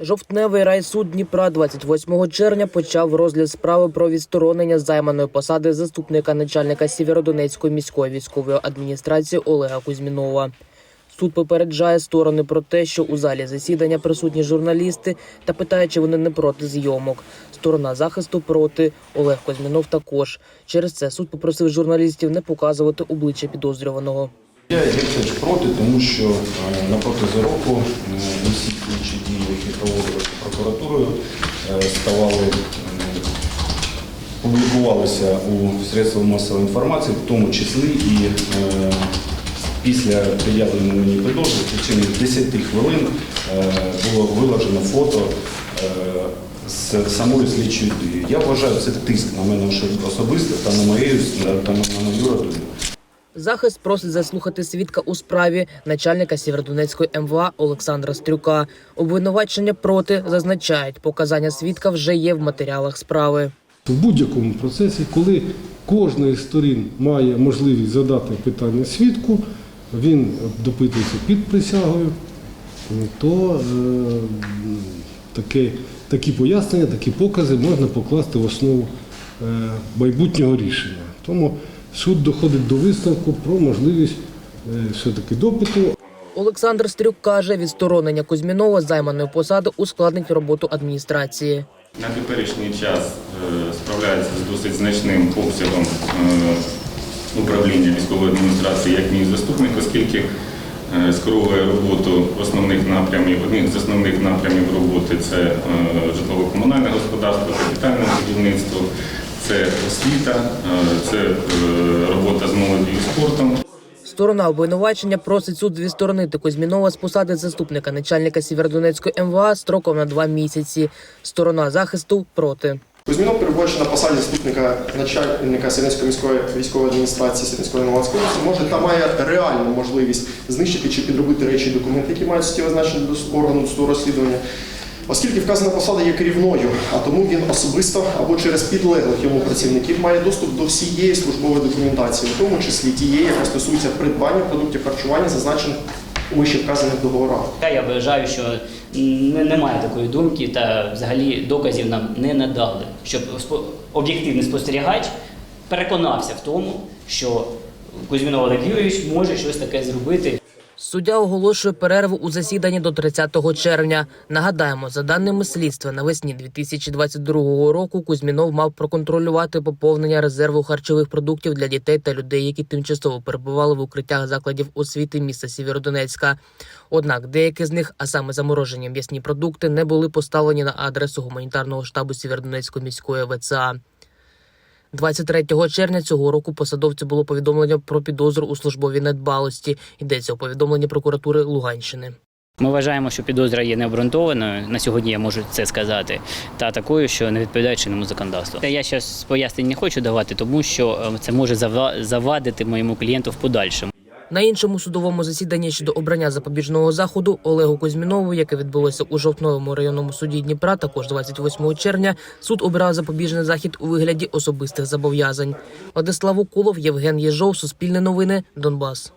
Жовтневий райсуд Дніпра 28 червня почав розгляд справи про відсторонення займаної посади заступника начальника Сєвєродонецької міської військової адміністрації Олега Кузьмінова. Суд попереджає сторони про те, що у залі засідання присутні журналісти та питає, чи вони не проти зйомок. Сторона захисту проти Олег Кузьмінов також. Через це суд попросив журналістів не показувати обличчя підозрюваного. Я є теж проти, тому що е, на протязі року е, усі слідчі дії, які проводилися прокуратурою, е, ставали, е, публікувалися у средствах масової інформації, в тому числі і е, після приявлення мені підозри в течение 10 хвилин е, було виложено фото е, з самої слідчої дії. Я вважаю, це тиск на мене особисто та на мою та на мою родину. Захист просить заслухати свідка у справі начальника Сєвєродонецької МВА Олександра Стрюка. Обвинувачення проти зазначають, показання свідка вже є в матеріалах справи. В будь-якому процесі, коли кожна із сторін має можливість задати питання свідку, він допитується під присягою, то е, таке, такі пояснення, такі покази можна покласти в основу е, майбутнього рішення. Тому суд доходить до висновку про можливість е, все-таки допиту, Олександр Стрюк каже, відсторонення Кузьмінова з займаної посади ускладнить роботу адміністрації. На теперішній час е, справляється з досить значним обсягом е, управління військової адміністрації як мій заступник, оскільки скеровує роботу основних напрямів. Одним з основних напрямів роботи це житлово-комунальне господарство, капітальне будівництво, це освіта, е, це е, робота з молоддю і спортом. Сторона обвинувачення просить суд відсторонити Кузьмінова з посади заступника начальника Сєвєродонецької МВА строком на два місяці. Сторона захисту проти. Кузьмінов, перебуваючи на посаді заступника начальника Сєвєродонецької міської військової адміністрації Сєвєродонецької Новацької області, може та має реальну можливість знищити чи підробити речі і документи, які мають суттєве значення до органу досудового розслідування. Оскільки вказана посада є керівною, а тому він особисто або через підлеглих йому працівників має доступ до всієї службової документації, в тому числі тієї, яка стосується придбання продуктів харчування, зазначених у вище вказаних договорах. Я вважаю, що не- немає такої думки, та взагалі доказів нам не надали, щоб об'єктивний спостерігач переконався в тому, що Кузьмінов Олег Юрійович може щось таке зробити. Суддя оголошує перерву у засіданні до 30 червня. Нагадаємо, за даними слідства, навесні 2022 року Кузьмінов мав проконтролювати поповнення резерву харчових продуктів для дітей та людей, які тимчасово перебували в укриттях закладів освіти міста Сєвєродонецька. Однак деякі з них, а саме заморожені м'ясні продукти, не були поставлені на адресу гуманітарного штабу Сєвєродонецької міської ВЦА. 23 червня цього року посадовцю було повідомлення про підозру у службовій недбалості. Йдеться у повідомленні прокуратури Луганщини. Ми вважаємо, що підозра є необґрунтованою. На сьогодні я можу це сказати, та такою, що не відповідає чинному законодавству. Я зараз пояснень не хочу давати, тому що е, це може зава- завадити моєму клієнту в подальшому. На іншому судовому засіданні щодо обрання запобіжного заходу Олегу Кузьмінову, яке відбулося у жовтновому районному суді Дніпра, також 28 червня, суд обирав запобіжний захід у вигляді особистих зобов'язань. Владислав Уколов, Євген Єжов, Суспільне новини, Донбас.